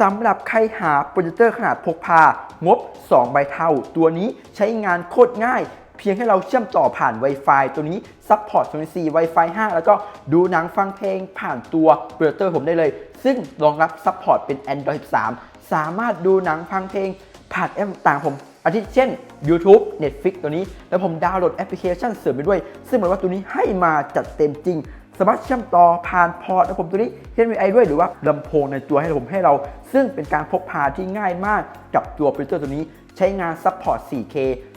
สำหรับใครหาโปรเจคเตอร์ขนาดพกพางบ 2 ใบเท่า ตัวนี้ใช้งานโคตรง่าย เพียงให้เราเชื่อมต่อผ่าน Wi-Fi ตัวนี้ซัพพอร์ต4 Wi-Fi 5 แล้วก็ดูหนังฟังเพลงผ่านตัวโปรเจคเตอร์ผมได้เลย ซึ่งรองรับซัพพอร์ตเป็น Android 13 สามารถดูหนังฟังเพลงผ่านแอปต่างผมอาทิเช่น YouTube Netflix ตัวนี้ แล้วผมดาวน์โหลดแอปพลิเคชันเสริมไปด้วย ซึ่งเหมือนว่าตัวนี้ให้มาจัดเต็มจริง สามารถเชื่อมต่อผ่านพอร์ตนะผมตัวนี้ HDMI ด้วยหรือว่าลำโพงในตัวให้ผมให้เรา ซึ่งเป็นการพกพาที่ง่ายมากกับตัวโปรเจคเตอร์ตัวนี้ ใช้งานซัพพอร์ต 4K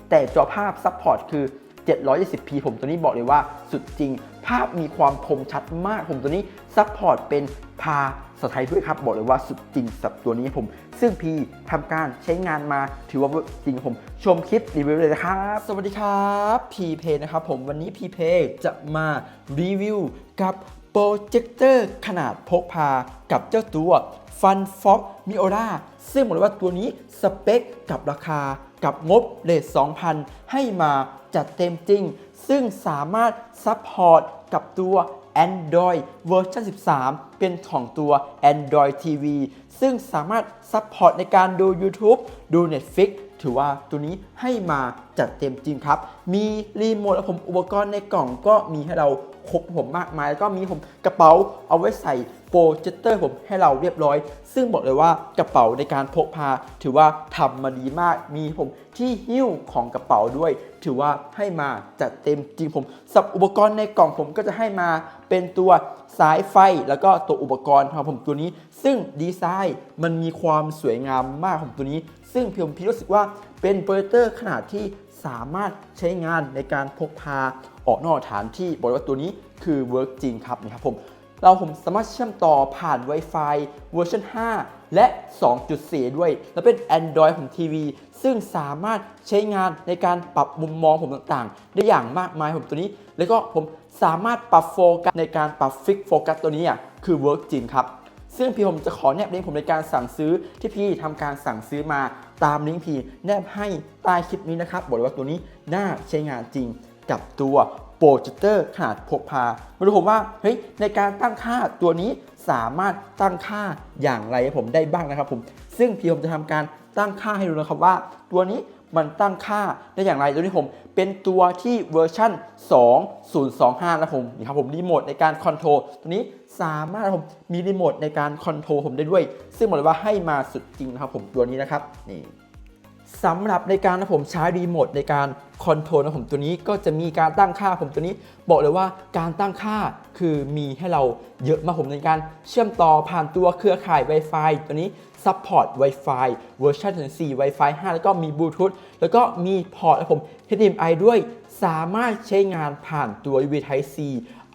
แต่จอภาพซัพพอร์ตคือ 720p ผมตัวนี้บอกเลยว่าสุดจริง ภาพมีความคมชัดมากผมตัวนี้ซัพพอร์ตเป็นภาษาไทยด้วยครับ บอกเลยว่าสุดจริงสับตัวนี้ผม ซึ่งพีทำการใช้งานมาถือว่าจริงผมชมคลิปรีวิวเลยนะครับ สวัสดีครับพีเพนะครับผมวันนี้พีเพจะมารีวิวกับโปรเจคเตอร์ขนาดพกพากับเจ้าตัว Fun Fox Miura ซึ่งบอกเลยว่าตัวนี้สเปคกับราคากับงบเลท2,000 ให้มาจัดเต็มจริง ซึ่งสามารถซัพพอร์ต กับตัว Android เวอร์ชัน13 เป็นของตัว Android TV ซึ่งสามารถซัพพอร์ตในการดู YouTube ดู Netflix ถือว่าตัวนี้ให้มาจัดเต็มจริงครับ มีรีโมทและผมอุปกรณ์ในกล่องก็มีให้เราครบผมมากมายแล้วก็มีผมกระเป๋าเอาไว้ใส่โปรเจคเตอร์ผมให้เราเรียบร้อย ซึ่งบอกเลยว่ากระเป๋าในการพกพา ถือว่าทำมาดีมากมีผมที่หิ้วของกระเป๋าด้วย ถือว่าให้มาจัดเต็มจริงผมสับอุปกรณ์ในกล่องผมก็จะให้มาเป็นตัวสายไฟแล้วก็ตัวอุปกรณ์ของผมตัวนี้ ซึ่งดีไซน์มันมีความสวยงามมากของตัวนี้ ซึ่งพี่ผมพี่รู้สึกว่าเป็นโปรเจคเตอร์ขนาดที่ สามารถใช้งานในการพกพาออกนอกสถานที่บอกว่าตัวนี้คือเวิร์กจริงครับนะครับผมเราผมสามารถเชื่อมต่อผ่าน Wi-Fi เวอร์ชัน5 และ 2.4 ด้วย และเป็น Android ของทีวี ซึ่งสามารถใช้งานในการปรับมุมมองผมต่างๆ ได้อย่างมากมายผมตัวนี้ แล้วก็ผมสามารถปรับโฟกัสในการปรับฟิกโฟกัสตัวนี้อะคือเวิร์กจริงครับ ซึ่งพี่ผมจะขอแนบลิงก์ผมในการสั่งซื้อที่พี่ทำการสั่งซื้อมา ตามลิงก์พี่แนบให้ใต้คลิปนี้นะครับ บอกเลยว่าตัวนี้น่าใช้งานจริงกับตัวโปรเจคเตอร์ขนาดพกพามาดูผมว่าเฮ้ยในการตั้งค่าตัวนี้สามารถตั้งค่าอย่างไรผมได้บ้างนะครับผม ซึ่งพี่ผมจะทำการตั้งค่าให้ดูนะครับว่าตัวนี้ มันตั้งค่าได้อย่างไรตัวนี้ผมเป็นตัวที่เวอร์ชัน2025 นะผมนี่ครับผมรีโมทในการคอนโทรลตัวนี้สามารถผมมีรีโมทในการคอนโทรลผมได้ด้วย ซึ่งบอกเลยว่าให้มาสุดจริงนะครับผมตัวนี้นะครับนี่ สำหรับในการนะผมใช้รีโมทในการคอนโทรลนะผมตัวนี้ก็จะมีการตั้งค่าผมตัวนี้ บอกเลยว่าการตั้งค่าคือมีให้เราเยอะมากผมในการเชื่อมต่อผ่านตัวเครือข่าย Wi-Fi ตัวนี้ซัพพอร์ต Wi-Fi เวอร์ชัน4 Wi-Fi 5 แล้วก็มีบลูทูธแล้วก็มีพอร์ตนะผม HDMI ด้วยสามารถใช้งานผ่านตัว USB Type C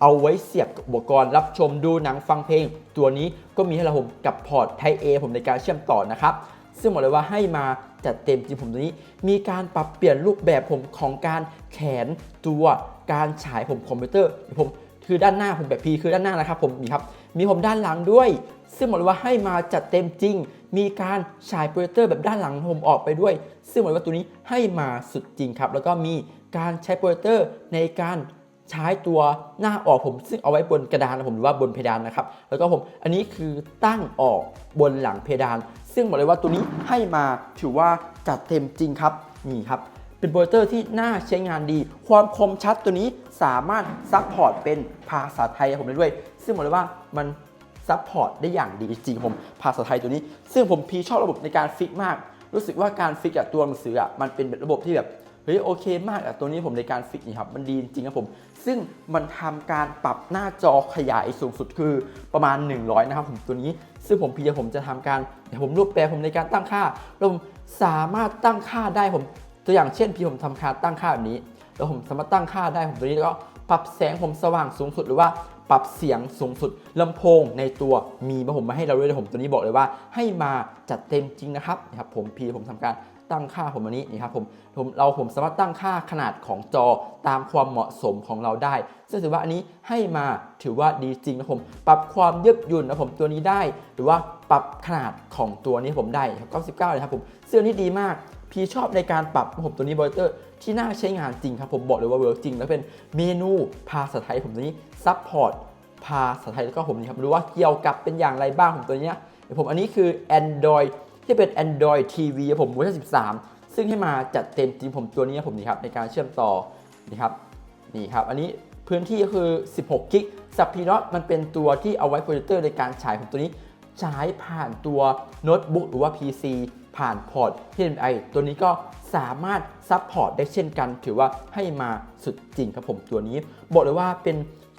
เอาไว้เสียบกับอุปกรณ์รับชมดูหนังฟังเพลง ตัวนี้ก็มีให้เราผมกับพอร์ต Type A ผมในการเชื่อมต่อนะครับ ซึ่งบอกเลยว่าให้มาจัดเต็มจริงผมตัวนี้ มีการปรับเปลี่ยนรูปแบบผมของการแขนตัวการฉายผมคอมพิวเตอร์ผมคือด้านหน้าผมแบบพีคือด้านหน้านะครับผมมีครับมีผมด้านหลังด้วย ซึ่งบอกเลยว่าให้มาจัดเต็มจริง มีการฉายโปรเจคเตอร์แบบด้านหลังผมออกไปด้วย ซึ่งบอกเลยว่าตัวนี้ให้มาสุดจริงครับแล้วก็มีการใช้โปรเจคเตอร์ในการ ใช้ตัวหน้าออกผมซึ่งเอาไว้บนกระดานนะผมหรือว่าบนเพดานนะครับ แล้วก็ผมอันนี้คือตั้งออกบนหลังเพดาน ซึ่งบอกเลยว่าตัวนี้ให้มาถือว่าจัดเต็มจริงครับนี่ครับเป็นโปรเจคเตอร์ที่น่าใช้งานดี ความคมชัดตัวนี้สามารถซัพพอร์ตเป็นภาษาไทยผมได้ด้วย ซึ่งบอกเลยว่ามันซัพพอร์ตได้อย่างดีจริงผมภาษาไทยตัวนี้ ซึ่งผมพีชอบระบบในการฟิกมาก รู้สึกว่าการฟิกอะตัวหนังสืออะมันเป็นระบบที่แบบ เฮ้ยโอเคมากอะตัวนี้ผมในการฟิกนี่ครับมันดีจริงครับผม ซึ่งมันทำการปรับหน้าจอขยายสูงสุดคือประมาณ 100 นะครับผมตัวนี้ ซึ่งผมพีจะผมจะทำการเดี๋ยวผมรูปแปลผมในการตั้งค่าแล้วผมสามารถตั้งค่าได้ผมตัวอย่างเช่นพี่ผมทำค่าตั้งค่าแบบนี้แล้วผมสามารถตั้งค่าได้ผมตัวนี้แล้วก็ปรับแสงผมสว่างสูงสุดหรือว่าปรับเสียงสูงสุดลำโพงในตัวมีมาผมมาให้เราด้วยผมตัวนี้บอกเลยว่า ให้มาจัดเต็มจริงนะครับนะครับผมพีผมทำการ ตั้งค่าผมวันนี้นี่ครับผมผมเราผมสามารถตั้งค่าขนาดของจอตามความเหมาะสมของเราได้ ซึ่งถือว่าอันนี้ให้มาถือว่าดีจริงนะผมปรับความยืดหยุ่นนะผมตัวนี้ได้ หรือว่าปรับขนาดของตัวนี้ผมได้ครับ99เลยครับผมเสื้อนี้ดีมากพี่ชอบในการปรับผมตัวนี้บอยเตอร์ที่น่าใช้งานจริงครับผมบอกเลยว่าเวิร์กจริง แล้วเป็นเมนูภาษาไทยผมตัวนี้ซัพพอร์ตภาษาไทยแล้วก็ผมนี่ครับรู้ว่าเกี่ยวกับเป็นอย่างไรบ้างผมตัวเนี้ยเดี๋ยวผมอันนี้คือ Android ที่เป็น Android TV ผมเวอร์ชัน13 ซึ่งให้มาจัดเต็มจริงผมตัวนี้ครับผมนี่ครับในการเชื่อมต่อนี่ครับนี่ครับอันนี้พื้นที่ก็คือ 16 กิกสับพีน็อตมันเป็นตัวที่เอาไว้โปรเจคเตอร์ในการฉายผมตัวนี้ใช้ผ่านตัวโน้ตบุ๊กหรือว่า PC ผ่านพอร์ต HDMI ตัวนี้ก็สามารถซับพอร์ตได้เช่นกัน ถือว่าให้มาสุดจริงครับผมตัวนี้ บอกเลยว่าเป็น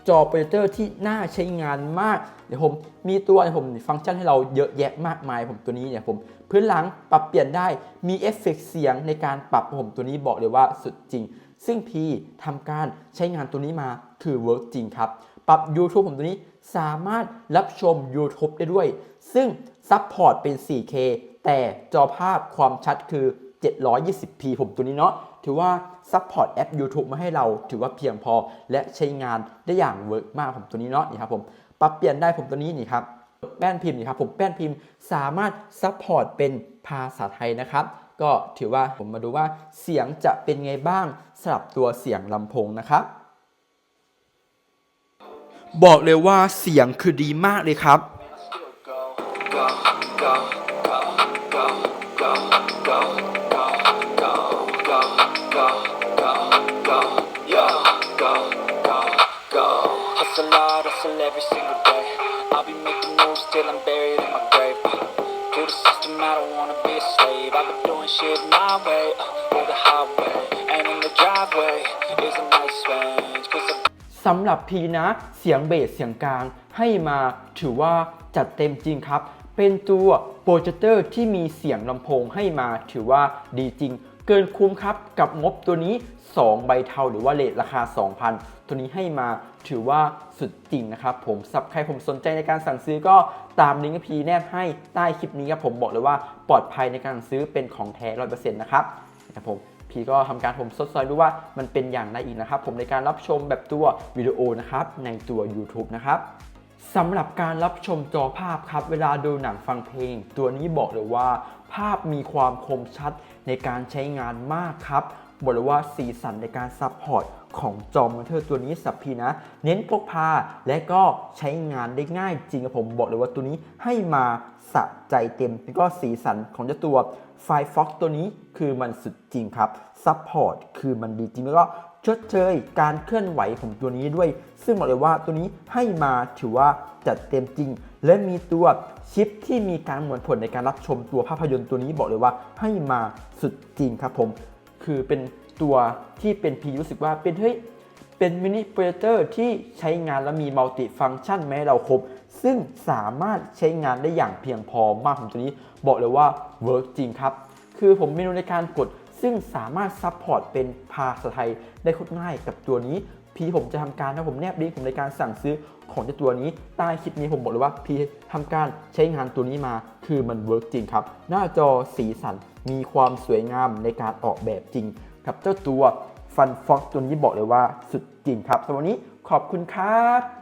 จอโปรเจคเตอร์ที่น่าใช้งานมาก เดี๋ยวผมมีตัวเดี๋ยวผมฟังก์ชันให้เราเยอะแยะมากมายผมตัวนี้เนี่ยผมพื้นหลังปรับเปลี่ยนได้มีเอฟเฟกต์เสียงในการปรับผมตัวนี้บอกเลยว่าสุดจริง ซึ่งพีทำการใช้งานตัวนี้มาคือเวิร์กจริงครับ ปรับ YouTube ผมตัวนี้สามารถรับชม YouTube ได้ด้วย ซึ่งซัพพอร์ตเป็น 4K แต่จอภาพความชัดคือ 720p ผมตัวนี้เนาะถือว่าซัพพอร์ตแอป YouTube มาให้เราถือว่าเพียงพอและใช้งานได้อย่างเวิร์กมากผมตัวนี้เนาะนี่ครับผมปรับเปลี่ยนได้ผมตัวนี้นี่ครับแป้นพิมพ์นี่ครับผมแป้นพิมพ์สามารถซัพพอร์ตเป็นภาษาไทยนะครับก็ถือว่าผมมาดูว่าเสียงจะเป็นไงบ้างสำหรับตัวเสียงลำโพงนะครับ บอกเลยว่าเสียงคือดีมากเลยครับ Hustle hard, hustle every single day. I'll be making moves till I'm buried in my grave. Uh, to the system, I don't wanna be a slave. I've been doing shit my way, uh, or the highway. And in the driveway is a nice range. Cause I สำหรับพีนะ เสียงเบสเสียงกลางให้มาถือว่าจัดเต็มจริงครับ เป็นตัวโปรเจคเตอร์ที่มีเสียงลำโพงให้มาถือว่าดีจริง เกินคุ้มครับกับงบตัวนี้ 2 ใบเทาหรือว่าเลทราคา 2,000 ตัวนี้ให้มาถือว่าสุดจริงนะครับผมสับใครผมสนใจในการสั่งซื้อก็ตามลิงก์พีแนบให้ใต้คลิปนี้ครับผมบอกเลยว่าปลอดภัยในการสั่งซื้อเป็นของแท้ร้อยเปอร์เซ็นต์นะครับนะครับผมพีก็ทำการผมซดซอยดูว่ามันเป็นอย่างไรอีกนะครับ ผมในการรับชมแบบตัววิดีโอนะครับในตัว YouTube นะครับ สำหรับการรับชมจอภาพครับ เวลาดูหนังฟังเพลง ตัวนี้บอกเลยว่า ภาพมีความคมชัดในการใช้งานมากครับ บอกเลยว่าสีสันในการซับพอร์ตของจอมอนิเตอร์ตัวนี้สับพีนะ เน้นพกพาและก็ใช้งานได้ง่ายจริงครับผมบอกเลยว่าตัวนี้ให้มาสะใจเต็ม แล้วก็สีสันของเจ้าตัวไฟฟ็อกตัวนี้คือมันสุดจริงครับซัพพอร์ตคือมันดีจริงแล้วก็ ชดเชยการเคลื่อนไหวของตัวนี้ด้วย ซึ่งบอกเลยว่าตัวนี้ให้มาถือว่าจัดเต็มจริง และมีตัวชิปที่มีการหมวนผลในการรับชมตัวภาพยนตร์ตัวนี้บอกเลยว่าให้มาสุดจริงครับผม คือเป็นตัวที่เป็นพีรู้สึกว่าเป็นเฮ้ยเป็นมินิโปรเจคเตอร์ที่ใช้งานและมีมัลติฟังก์ชันแม้เราครบ ซึ่งสามารถใช้งานได้อย่างเพียงพอมากผมตัวนี้ บอกเลยว่าเวิร์กจริงครับ คือผมเมนูในการกด ซึ่งสามารถซัพพอร์ตเป็นภาษาไทยได้โคตรง่ายกับตัวนี้ พี่ผมจะทำการนะผมแนบลิงก์ผมในการสั่งซื้อของเจ้าตัวนี้ใต้คลิปนี้ผมบอกเลยว่าพี่ทำการใช้งานตัวนี้มาคือมันเวิร์กจริงครับ หน้าจอสีสันมีความสวยงามในการออกแบบจริงกับเจ้าตัวฟันฟ็อกตัวนี้บอกเลยว่าสุดจริงครับสำหรับวันนี้ขอบคุณครับ